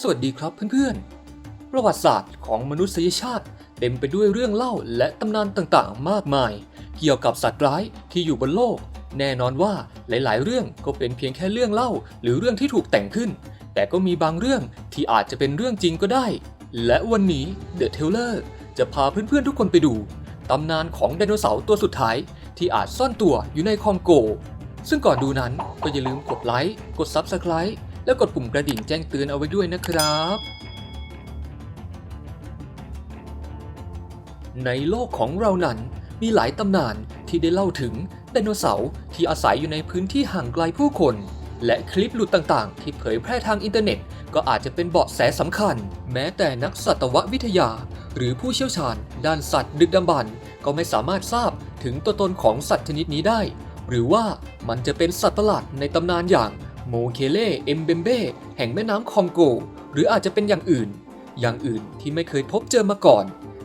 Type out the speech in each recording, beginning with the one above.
สวัสดีครับเพื่อนๆ ประวัติศาสตร์ของมนุษยชาติเต็มไปด้วยเรื่องเล่าและตำนานต่างๆ มากมาย เกี่ยวกับสัตว์ร้ายที่อยู่บนโลก แน่นอนว่าหลายๆ เรื่องก็เป็นเพียงแค่เรื่องเล่า หรือเรื่องที่ถูกแต่งขึ้น แต่ก็มีบางเรื่องที่อาจจะเป็นเรื่องจริงก็ได้ และวันนี้ The Teller จะพาเพื่อนๆทุกคนไปดูตำนานของไดโนเสาร์ตัวสุดท้ายที่อาจซ่อนตัวอยู่ในคองโก ซึ่งก่อนดูนั้นก็อย่าลืมกดไลค์กด Subscribe และกดปุ่มกระดิ่งแจ้งเตือนเอาไว้ด้วยนะครับ ในโลกของเรานั้นมีหลายตำนานที่ได้เล่าถึงไดโนเสาร์ที่อาศัยอยู่ในพื้นที่ห่างไกลผู้คน และคลิปหลุดต่างๆ ที่เผยแพร่ทางอินเทอร์เน็ต ก็อาจจะเป็นเบาะแสสำคัญ แม้แต่นักสัตววิทยา หรือผู้เชี่ยวชาญ ด้านสัตว์ดึกดำบรรพ์ก็ไม่สามารถทราบถึงตัวตนของสัตว์ชนิดนี้ได้ หรือว่ามันจะเป็นสัตว์ประหลาดในตำนานอย่าง โมเคเล่เอมเบมเบ้แห่งแม่น้ำคองโก หรืออาจจะเป็นอย่างอื่น อย่างอื่นที่ไม่เคยพบเจอมาก่อน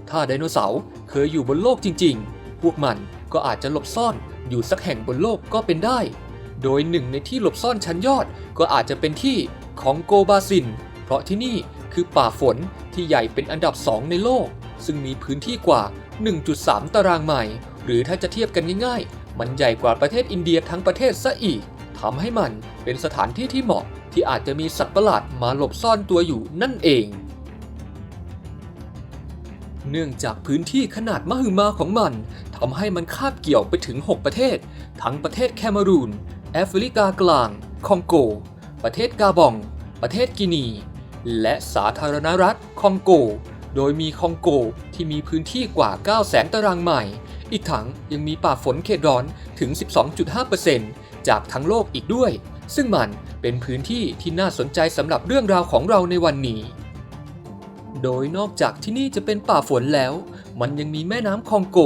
ถ้าไดโนเสาร์เคยอยู่บนโลกจริง ๆ พวกมันก็อาจจะหลบซ่อนอยู่สักแห่งบนโลกก็เป็นได้ โดยหนึ่งในที่หลบซ่อนชั้นยอดก็อาจจะเป็นที่ของโกบาซิน เพราะที่นี่คือป่าฝนที่ใหญ่เป็นอันดับสองในโลก ซึ่งมีพื้นที่กว่า 1.3 ตารางไมล์หรือถ้าจะเทียบกันง่ายๆ มันใหญ่กว่าประเทศอินเดียทั้งประเทศซะอีก ทำให้มันเป็นสถานที่ที่เหมาะที่อาจจะมีสัตว์ประหลาดมาหลบซ่อนตัวอยู่นั่นเอง เนื่องจากพื้นที่ขนาดมหึมาของมันทำให้มันคาบเกี่ยวไปถึง 6 ประเทศ ทั้งประเทศแคมารูน แอฟริกากลาง คองโก ประเทศกาบอง ประเทศกินี และสาธารณรัฐคองโก โดยมีคองโกที่มีพื้นที่กว่า 9 0 0 0 0ตารางไมล์อีกทั้งยังมีป่าฝนเขตร้อนถึง 12.5% จากทั้งโลกอีกด้วย ซึ่งมันเป็นพื้นที่ที่น่าสนใจสำหรับเรื่องราวของเราในวันนี้ โดยนอกจากที่นี่จะเป็นป่าฝนแล้ว มันยังมีแม่น้ำคองโก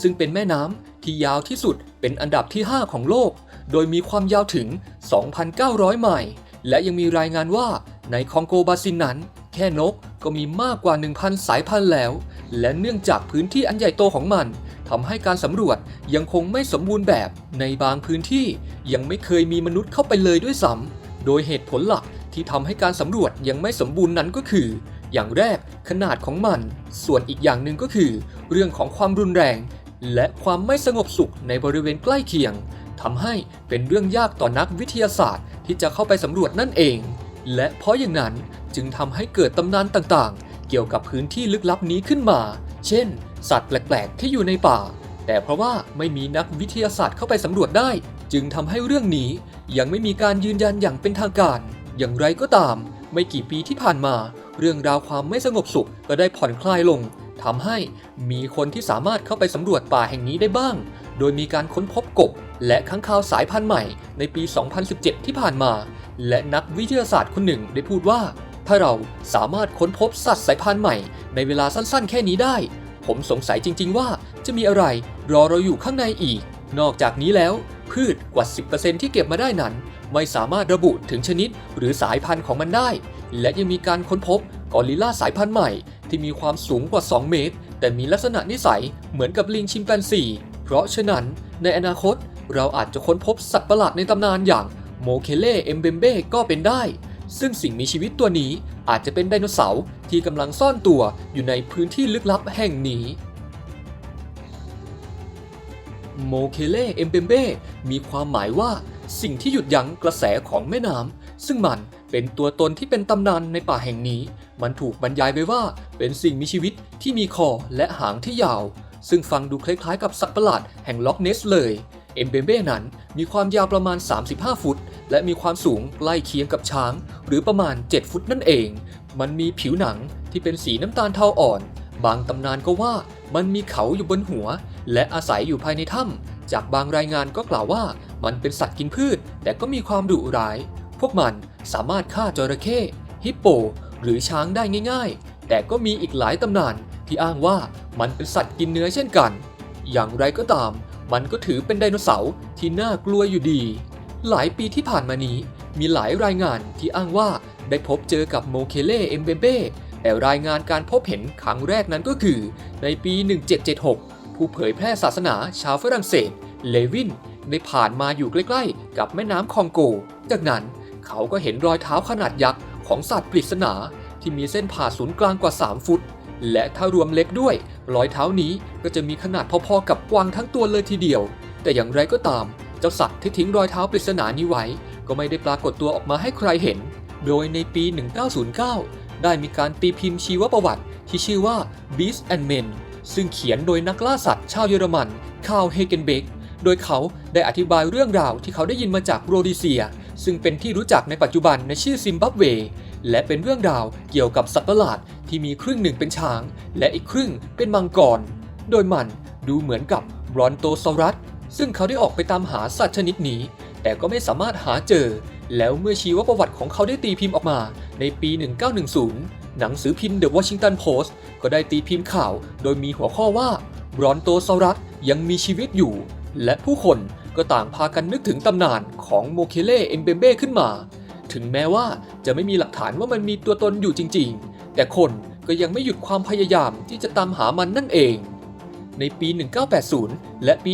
ซึ่งเป็นแม่น้ำที่ยาวที่สุดเป็นอันดับที่ 5 ของโลก โดยมีความยาวถึง 2,900 ไมล์และยังมีรายงานว่าในคองโกบาซินนั้น แค่นกก็มีมากกว่า 1,000 สายพันธุ์แล้ว และเนื่องจากพื้นที่อันใหญ่โตของมัน ทำให้การสำรวจยังคงไม่สมบูรณ์แบบในบางพื้นที่ยังไม่เคยมีมนุษย์เข้าไปเลยด้วยซ้ำโดยเหตุผลหลักที่ทำให้การสำรวจยังไม่สมบูรณ์นั้นก็คือ อย่างแรกขนาดของมัน ส่วนอีกอย่างหนึ่งก็คือ เรื่องของความรุนแรง และความไม่สงบสุขในบริเวณใกล้เคียงทำให้เป็นเรื่องยากต่อนักวิทยาศาสตร์ ที่จะเข้าไปสำรวจนั่นเอง และเพราะอย่างนั้นจึงทำให้เกิดตำนานต่างๆ เกี่ยวกับพื้นที่ลึกลับนี้ขึ้นมา เช่น สัตว์แปลกๆ ที่อยู่ในป่า แต่เพราะว่าไม่มีนักวิทยาศาสตร์เข้าไปสำรวจได้ จึงทำให้เรื่องนี้ยังไม่มีการยืนยันอย่างเป็นทางการ อย่างไรก็ตาม ไม่กี่ปีที่ผ่านมา เรื่องราวความไม่สงบสุขก็ได้ผ่อนคลายลงทำให้มีคนที่สามารถเข้าไปสำรวจป่าแห่งนี้ได้บ้าง โดยมีการค้นพบกบ และค้างคาวสายพันธุ์ใหม่ในปี 2017 ที่ผ่านมา และนักวิทยาศาสตร์คนหนึ่งได้พูดว่า ถ้าเราสามารถค้นพบสัตว์สายพันธุ์ใหม่ในเวลาสั้นๆ แค่นี้ได้ ผมสงสัยจริง ๆ ว่าจะมีอะไรรอเราอยู่ข้างในอีก นอกจากนี้แล้ว พืชกว่า 10%ที่เก็บมาได้นั้น ไม่สามารถระบุถึงชนิดหรือสายพันธุ์ของมันได้ และยังมีการค้นพบกอริลลาสายพันธุ์ใหม่ ที่มีความสูงกว่า 2 เมตร แต่มีลักษณะนิสัยเหมือนกับลิงชิมแปนซี เพราะฉะนั้นในอนาคตเราอาจจะค้นพบสัตว์ประหลาดในตำนานอย่างโมเคเล่เอมเบมเบ้ก็เป็นได้ ซึ่งสิ่งมีชีวิตตัวนี้ อาจจะเป็นไดโนเสาร์ที่กำลังซ่อนตัวอยู่ในพื้นที่ลึกลับแห่งนี้โมเคเล่เอมเบมเบ้มีความหมายว่าสิ่งที่หยุดยั้งกระแสของแม่น้ำซึ่งมันเป็นตัวตนที่เป็นตำนานในป่าแห่งนี้ มันถูกบรรยายไว้ว่าเป็นสิ่งมีชีวิตที่มีคอและหางที่ยาว ซึ่งฟังดูคล้ายๆกับสัตว์ประหลาดแห่งล็อกเนสเลย เอมเบมเบ้นั้นมีความยาวประมาณ 35 ฟุต และมีความสูงใกล้เคียงกับช้าง หรือประมาณ 7 ฟุตนั่นเอง มันมีผิวหนังที่เป็นสีน้ำตาลเทาอ่อน บางตำนานก็ว่ามันมีเขาอยู่บนหัว และอาศัยอยู่ภายในถ้ำจากบางรายงานก็กล่าวว่ามันเป็นสัตว์กินพืช แต่ก็มีความดุร้าย พวกมันสามารถฆ่าจระเข้ฮิปโป หรือช้างได้ง่าย ๆ แต่ก็มีอีกหลายตำนานที่อ้างว่ามันเป็นสัตว์กินเนื้อเช่นกัน อย่างไรก็ตาม มันก็ถือเป็นไดโนเสาร์ที่น่ากลัวอยู่ดี หลายปีที่ผ่านมานี้ มีหลายรายงานที่อ้างว่าได้พบเจอกับโมเคเล่เอมเบเบ้แต่รายงานการพบเห็นครั้งแรกนั้นก็คือ ในปี 1776 ผู้เผยแพร่ศาสนาชาวฝรั่งเศส เลวิน ได้ผ่านมาอยู่ใกล้ๆ กับแม่น้ำคองโก จากนั้นเขาก็เห็นรอยเท้าขนาดยักษ์ขของสัตว์ปริศนาที่มีเส้นผ่าศูนย์กลางกว่า 3 ฟุต และถ้ารวมเล็กด้วย รอยเท้านี้ก็จะมีขนาดพอๆกับกวางทั้งตัวเลยทีเดียว แต่อย่างไรก็ตาม เจ้าสัตว์ที่ทิ้งรอยเท้าปริศนานี้ไว้ ก็ไม่ได้ปรากฏตัวออกมาให้ใครเห็น โดยในปี 1909 ได้มีการตีพิมพ์ชีวประวัติที่ชื่อว่า Beast and Men ซึ่งเขียนโดยนักล่าสัตว์ชาวเยอรมันคาร์ลเฮเกนเบกโดยเขาได้อธิบายเรื่องราวที่เขาได้ยินมาจากโรดิเซีย ซึ่งเป็นที่รู้จักในปัจจุบันในชื่อซิมบับเว และเป็นเรื่องราวเกี่ยวกับสัตว์ประหลาดที่มีครึ่งหนึ่งเป็นช้าง และอีกครึ่งเป็นมังกร โดยมันดูเหมือนกับบรอนโตซอรัส ซึ่งเขาได้ออกไปตามหาสัตว์ชนิดนี้ แต่ก็ไม่สามารถหาเจอ แล้วเมื่อชีวประวัติของเขาได้ตีพิมพ์ออกมาในปี 1910 หนังสือพิมพ์ The Washington Post ก็ได้ตีพิมพ์ข่าวโดยมีหัวข้อว่าบรอนโตซอรัสยังมีชีวิตอยู่ และผู้คนก็ต่างพากันนึกถึงตำนานของโมเคเล่เอ็มเบเบ้ขึ้นมา ถึงแม้ว่าจะไม่มีหลักฐานว่ามันมีตัวตนอยู่จริง ๆ แต่คนก็ยังไม่หยุดความพยายามที่จะตามหามันนั่นเอง ในปี 1980 และปี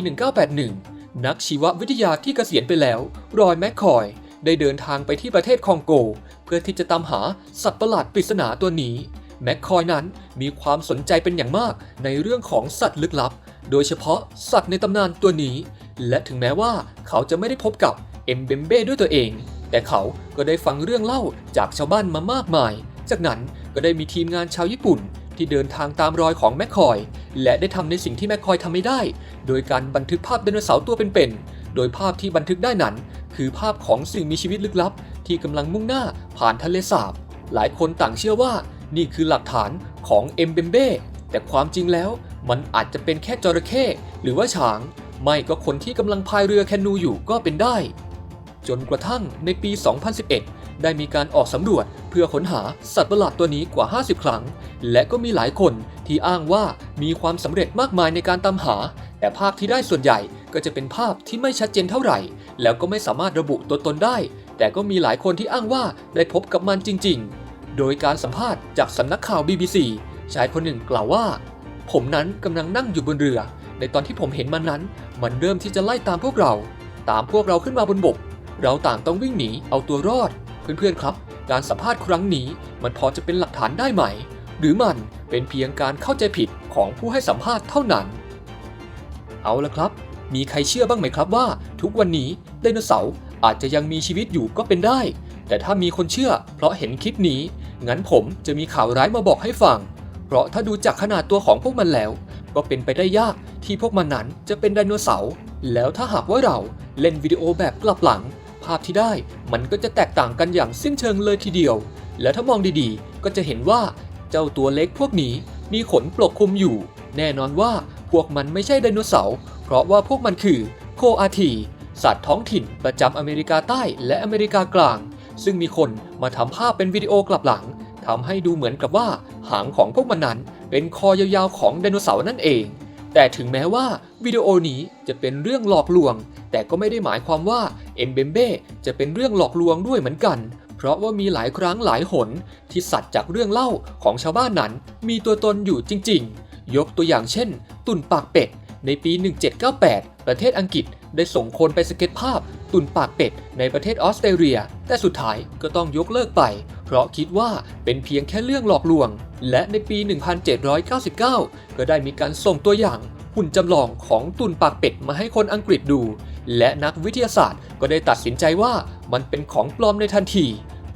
1981 นักชีววิทยาที่เกษียณไปแล้ว รอยแมคคอย ได้เดินทางไปที่ประเทศคองโก เพื่อที่จะตามหาสัตว์ประหลาดปริศนาตัวนี้ แมคคอยนั้นมีความสนใจเป็นอย่างมากในเรื่องของสัตว์ลึกลับ โดยเฉพาะสัตว์ในตำนานตัวนี้ และถึงแม้ว่าเขาจะไม่ได้พบกับเอ็มเบมเบ้ด้วยตัวเอง แต่เขาก็ได้ฟังเรื่องเล่าจากชาวบ้านมามากมาย จากนั้นก็ได้มีทีมงานชาวญี่ปุ่น ที่เดินทางตามรอยของแมคคอย และได้ทำในสิ่งที่แมคคอยทำไม่ได้ โดยการบันทึกภาพไดโนเสาร์ตัวเป็นๆ โดยภาพที่บันทึกได้นั้น คือภาพของสิ่งมีชีวิตลึกลับ ที่กำลังมุ่งหน้าผ่านทะเลสาบ หลายคนต่างเชื่อว่านี่คือหลักฐานของเอ็มเบมเบ้แต่ความจริงแล้วมันอาจจะเป็นแค่จระเข้หรือว่าช้าง ไม่ก็คนที่กำลังพายเรือแคนูอยู่ก็เป็นได้ จนกระทั่งในปี 2011 ได้มีการออกสำรวจเพื่อค้นหาสัตว์ประหลาดตัวนี้กว่า 50 ครั้ง และก็มีหลายคนที่อ้างว่ามีความสำเร็จมากมายในการตามหา แต่ภาพที่ได้ส่วนใหญ่ก็จะเป็นภาพที่ไม่ชัดเจนเท่าไหร่ แล้วก็ไม่สามารถระบุตัวตนได้ แต่ก็มีหลายคนที่อ้างว่าได้พบกับมันจริง ๆ โดยการสัมภาษณ์จากสำนักข่าว BBC ชายคนหนึ่งกล่าวว่า ผมนั้นกำลังนั่งอยู่บนเรือ ในตอนที่ผมเห็นมันนั้น มันเริ่มที่จะไล่ตามพวกเรา ตามพวกเราขึ้นมาบนบก เราต่างต้องวิ่งหนีเอาตัวรอด เพื่อนๆครับ การสัมภาษณ์ครั้งนี้มันพอจะเป็นหลักฐานได้ไหม หรือมันเป็นเพียงการเข้าใจผิดของผู้ให้สัมภาษณ์เท่านั้น เอาละครับ มีใครเชื่อบ้างไหมครับว่า ทุกวันนี้ไดโนเสาร์อาจจะยังมีชีวิตอยู่ก็เป็นได้ แต่ถ้ามีคนเชื่อ เพราะเห็นคลิปนี้ งั้นผมจะมีข่าวร้ายมาบอกให้ฟัง เพราะถ้าดูจากขนาดตัวของพวกมันแล้ว ก็เป็นไปได้ยากที่พวกมันนั้นจะเป็นไดโนเสาร์แล้วถ้าหากว่าเราเล่นวิดีโอแบบกลับหลัง ภาพที่ได้ มันก็จะแตกต่างกันอย่างสิ้นเชิงเลยทีเดียว แล้วถ้ามองดีๆ ก็จะเห็นว่าเจ้าตัวเล็กพวกนี้มีขนปกคลุมอยู่ แน่นอนว่าพวกมันไม่ใช่ไดโนเสาร์ เพราะว่าพวกมันคือโคอาทีสัตว์ท้องถิ่นประจำอเมริกาใต้และอเมริกากลาง ซึ่งมีคนมาทำภาพเป็นวิดีโอกลับหลังทำให้ดูเหมือนกับว่าหางของพวกมันนั้น เป็นคอยาวๆของไดโนเสาร์นั่นเอง แต่ถึงแม้ว่าวิดีโอนี้จะเป็นเรื่องหลอกลวง แต่ก็ไม่ได้หมายความว่าเอ็มเบมเบ้จะเป็นเรื่องหลอกลวงด้วยเหมือนกัน เพราะว่ามีหลายครั้งหลายหน ที่สัตว์จากเรื่องเล่าของชาวบ้านนั้น มีตัวตนอยู่จริง ๆ ยกตัวอย่างเช่น ตุ่นปากเป็ด ในปี 1798 ประเทศอังกฤษได้ส่งคนไปสเก็ตภาพ ตุ่นปากเป็ดในประเทศออสเตรเลีย แต่สุดท้ายก็ต้องยกเลิกไป เพราะคิดว่าเป็นเพียงแค่เรื่องหลอกลวง และในปี 1799 ก็ได้มีการส่งตัวอย่างหุ่นจำลองของตุ่นปากเป็ดมาให้คนอังกฤษดู และนักวิทยาศาสตร์ก็ได้ตัดสินใจว่ามันเป็นของปลอมในทันที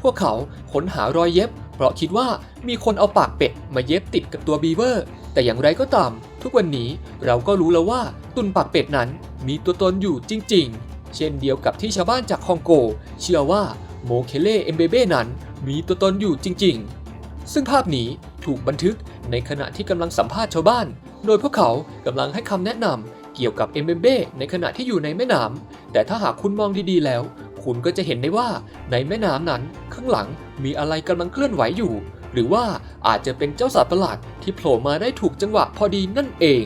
พวกเขาค้นหารอยเย็บ เพราะคิดว่ามีคนเอาปากเป็ดมาเย็บติดกับตัวบีเวอร์ แต่อย่างไรก็ตาม ทุกวันนี้เราก็รู้แล้วว่าตุนปากเป็ดนั้นมีตัวตนอยู่จริง ๆ เช่นเดียวกับที่ชาวบ้านจากคองโก เชื่อว่าโมเคเล่เอมเบเบ้นั้นมีตัวตนอยู่จริง ๆ ซึ่งภาพนี้ถูกบันทึกในขณะที่กำลังสัมภาษณ์ชาวบ้าน โดยพวกเขากำลังให้คำแนะนำ เกี่ยวกับเอมเบเบ้ในขณะที่อยู่ในแม่น้ำแต่ถ้าหากคุณมองดีๆแล้ว คุณก็จะเห็นได้ว่าในแม่น้ำนั้นข้างหลังมีอะไรกำลังเคลื่อนไหวอยู่ หรือว่าอาจจะเป็นเจ้าสัตว์ประหลาดที่โผล่มาได้ถูกจังหวะพอดีนั่นเอง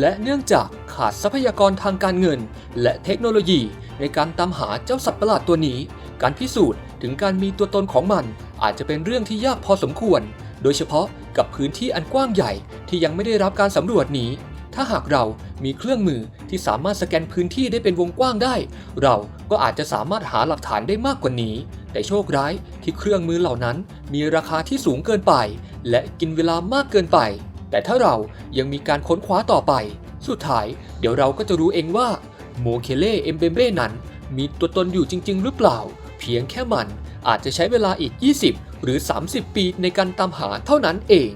และเนื่องจากขาดทรัพยากรทางการเงิน และเทคโนโลยีในการตามหาเจ้าสัตว์ประหลาดตัวนี้ การพิสูจน์ถึงการมีตัวตนของมัน อาจจะเป็นเรื่องที่ยากพอสมควร โดยเฉพาะกับพื้นที่อันกว้างใหญ่ที่ยังไม่ได้รับการสำรวจนี้ ถ้าหากเรามีเครื่องมือที่สามารถสแกนพื้นที่ได้เป็นวงกว้างได้ เราก็อาจจะสามารถหาหลักฐานได้มากกว่านี้ แต่โชคร้ายที่เครื่องมือเหล่านั้นมีราคาที่สูงเกินไป และกินเวลามากเกินไป แต่ถ้าเรายังมีการค้นคว้าต่อไป สุดท้ายเดี๋ยวเราก็จะรู้เองว่าโมเคเล่เอมเบเบ้นั้น มีตัวตนอยู่จริง ๆ หรือเปล่า เพียงแค่มันอาจจะใช้เวลาอีก 20 หรือ 30 ปีในการตามหาเท่านั้นเอง